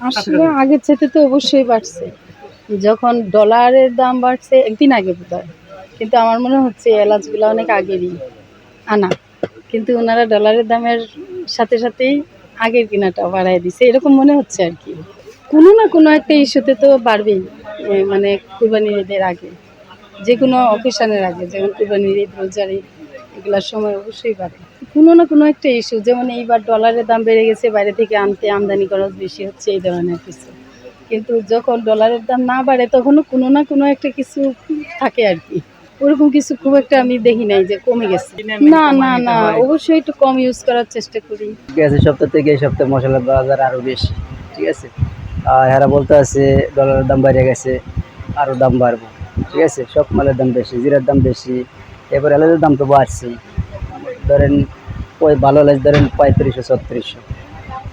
আসলে আগের চাইতে তো অবশ্যই বাড়ছে। যখন ডলারের দাম বাড়ছে একদিন আগে বোধ হয়। কিন্তু আমার মনে হচ্ছে এলাচগুলো অনেক আগেরই আনা। কিন্তু ওনারা ডলারের দামের সাথে সাথেই আগের কেনাটা বাড়ায় দিছে। এরকম মনে হচ্ছে আর কি। কোনো না কোনো একটা ইস্যুতে তো বাড়বেই মানে কুরবানির ঈদের আগে। যে কোনো অকেশনের আগে যেমন কুরবানির ঈদ রোজার ঈদ। এগুলোর সময় অবশ্যই বাড়ে। কোনো না কোনো একটা ইস্যু যেমন এইবার ডলারের দাম বেড়ে গেছে বাইরে থেকে আনতে আমদানি খরচ বেশি হচ্ছে এই ধরনের কিছু। কিন্তু যখন ডলারের দাম না বাড়ে তখনও কোনো না কোনো একটা কিছু থাকে আর কি। ওরকম কিছু খুব একটা আমি দেখি নাই যে কমে গেছে। না না না অবশ্যই একটু কম ইউজ করার চেষ্টা করি। গেছে সপ্তাহ থেকে এই সপ্তাহে মশলার বাজার আরও বেশি ঠিক আছে? আর এরা বলতে আছে ডলারের দাম বেড়ে গেছে আরও দাম বাড়বো ঠিক আছে? সব মালের দাম বেশি জিরার দাম বেশি এবার এলাচের দাম তো বাড়ছেই ধরেন ওই ভালো এলাচ ধরেন পঁয়ত্রিশশো, ছত্রিশশো।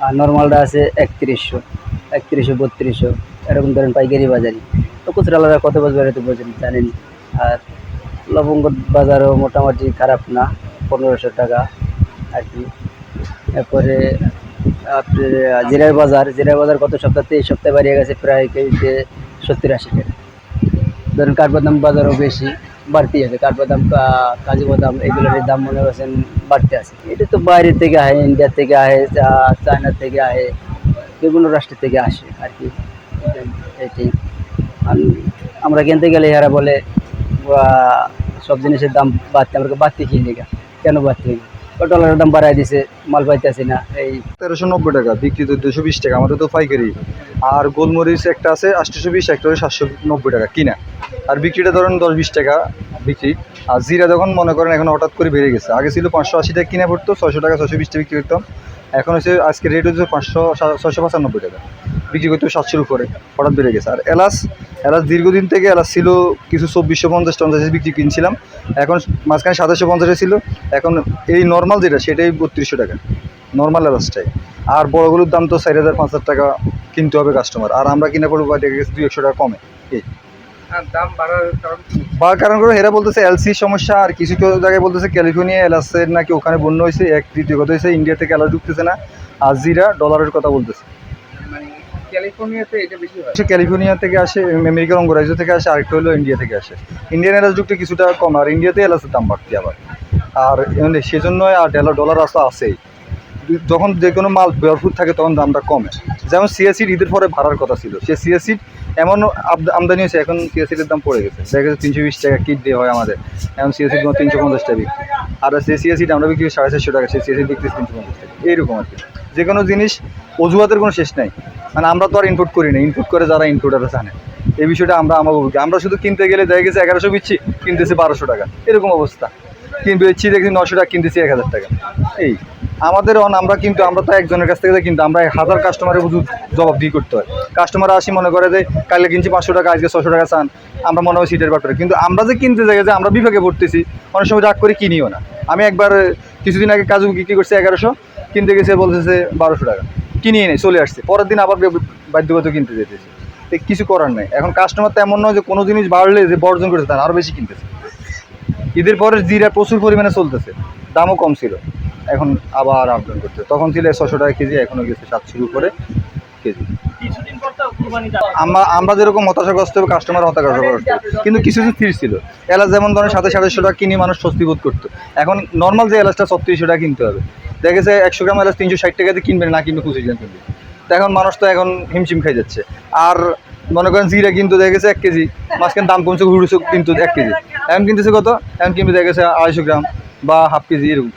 আর নর্মালটা আছে একত্রিশশো একত্রিশশো, বত্রিশশো। এরকম ধরেন পাইকারি বাজারি। তো খুচরালারা কত বছর তো বোঝেন, জানেন? আর লবঙ্গ বাজারও মোটামুটি খারাপ না, পনেরোশো টাকা আর কি। এরপরে জিরার বাজার জিরার বাজার গত সপ্তাহে এই সপ্তাহে বাড়িয়ে গেছে প্রায় কেজিতে সত্তর আশি টাকা। ধরুন কাঠবাদাম বাজারও বেশি। বাড়তি আছে। কাঠবাদাম কাজু বাদাম এগুলোর দাম মনে করছেন বাড়তে আছে। এটা তো বাইরে থেকে আহে ইন্ডিয়া থেকে আসে চায়না থেকে আহে, বিভিন্ন রাষ্ট্র থেকে আসে আর কি। এটি আমরা কিনতে গেলে এরা বলে সব জিনিসের দাম বাড়তে, আমরা বাড়তি কিনি। কেন বাড়তে ডলারের দাম বাড়াই দিছে, মাল পাইতেছি না, এই তেরোশো নব্বই টাকা, বিক্রি তো দুশো বিশ টাকা, আমাদের তো পাইকারি। আর গোলমরিচ একটা আছে, আটশোশো বিশ, একটা হচ্ছে সাতশো নব্বই টাকা কিনা। আর বিক্রিটা ধরেন দশ বিশ টাকা বিক্রি। আর জিরা যখন মনে করেন এখন হঠাৎ করে বেড়ে গেছে, আগে ছিল পাঁচশো আশি টাকা কিনে পড়তো, ছয়শো টাকা, ছয়শো বিশ টাকা বিক্রি করতাম। এখন হচ্ছে আজকে রেট হচ্ছে পাঁচশো, ছয়শো পঁচানব্বই টাকা। বিক্রি করতে সাতশোর উপরে হঠাৎ বেড়ে গেছে। আর এলাচ এলাচ দীর্ঘদিন থেকে এলাচ ছিল কিছু চব্বিশশো পঞ্চাশ পঞ্চাশে বিক্রি কিনছিলাম। এখন মাঝখানে সাতাশশো পঞ্চাশে ছিল এখন এই নর্মাল যেটা সেটাই বত্রিশশো টাকা। নর্মাল এলাচটাই। আর বড়গুলোর দাম তো চার হাজার পাঁচ হাজার টাকা কিনতে হবে কাস্টমার আর আমরা কিনে পড়ব দেখা গেছে দুই একশো টাকা কমে। এই। দাম বাড়ার কারণ কারণ করে হেরা বলতেছে এলসি সমস্যা আর কিছু কেউ জায়গায় বলতেছে ক্যালিফোর্নিয়া এলাচের নাকি ওখানে বন্য হয়েছে এক তৃতীয় কথা হয়েছে ইন্ডিয়া থেকে এলাচ ঢুকতেছে না। আর জিরা ডলারের কথা বলতেছে। ক্যালিফোর্নিয়া থেকে আসে আমেরিকার অঙ্গরাজ্য থেকে আসে, আরেকটা হলো ইন্ডিয়া থেকে আসে। ইন্ডিয়ান এলাচ যুগটা কিছুটা কম, আর ইন্ডিয়াতে এলাচের দাম বাড়তি আবার। আর এমনি সেজন্যই আর ডলার ডলার আসা আছেই। যখন যে কোনো মাল বেরফুট থাকে, তখন দামটা কমে। যেমন সিএসির ঈদের পরে ভাড়ার কথা ছিল। সে সিএসির এমন আমদানি হয়েছে, এখন সিএসির দাম পড়ে গেছে। দেখা গেছে তিনশো বিশ টাকা কিট দিয়ে হয় আমাদের। এখন সিএসির কোনো তিনশো পঞ্চাশ টাকা বিক্রি। আর সে সিএসিটা আমরা বিক্রি সাড়ে চারশো টাকা, সে সিএসি বিক্রি তিনশো পঞ্চাশ টাকা। এইরকম আর কি। যে কোনো জিনিস অজুহাতের কোনো শেষ নাই। মানে আমরা তো আর ইনপুট করি না। ইনপুট করে যারা ইনপুটার জানে এই বিষয়টা আমরা আমার আমরা শুধু কিনতে গেলে দেখা গেছে এগারোশো বিচ্ছি, কিনতেছি বারোশো টাকা। এরকম অবস্থা। কিন্তু বেচছি দেখছি নশো টাকা, কিনতেছি এক হাজার টাকা। এই, আমাদের অন আমরা কিন্তু আমরা তো একজনের কাছ থেকে কিন্তু আমরা হাজার কাস্টমারের জবাব দিয়ে করতে হয়। কাস্টমার আসি, মনে করে যে কালকে কিনছি পাঁচশো টাকা, আজকে ছশো টাকা চান। আমরা মনে হয় সিটের ব্যাপারে কিন্তু আমরা যে কিনতে যাই যে আমরা বিভাগে পড়তেছি অনেক সময় রাগ করে, কিনিও না। আমি একবার, কিছুদিন আগে কাজু বিক্রি করছি এগারোশো, কিনতে গেছে বলতেছে বারোশো টাকা। কিনিয়ে নেই চলে আসছে। পরের দিন আবার বাধ্যগত কিনতে যেতেছে। কিছু করার নাই। এখন কাস্টমার তো এমন নয় যে কোনো জিনিস বাড়লে যে বর্জন করেছে তার আরও বেশি কিনতেছে। ঈদের পরে জিরা প্রচুর পরিমাণে চলতেছে। দামও কম ছিল। এখন আবার আপডাউন করতে তখন ছিল ছশো টাকা কেজি এখনও গেছে সাতশোর উপরে কেজি। আমরা আমরা যেরকম হতাশাগ্রস্ত হবে কাস্টমার হতাশাগ্রস্ত কিন্তু কিছু কিছুদিন স্থির ছিল। এলাচ যেমন ধরেন সাথে সাতাশশো টাকা কিনে মানুষ স্বস্তি বোধ করতো। এখন নর্মাল যে এলাচটা ছত্রিশশো টাকা কিনতে হবে। দেখা গেছে একশো গ্রাম এলাচ তিনশো ষাট টাকাতে কিনবে, না কিনবে পঁচিশ গ্রাম কিনবে। তো এখন মানুষ তো এখন হিমশিম খাই যাচ্ছে। আর মনে করেন জিরা কিন্তু দেখা গেছে এক কেজি, মাঝখানে দাম কমছে ঘুরেছে কিন্তু এক কেজি। এখন কিনতেছে কত? এখন কিনবে দেখা গেছে আড়াইশো গ্রাম বা হাফ কেজি এরকম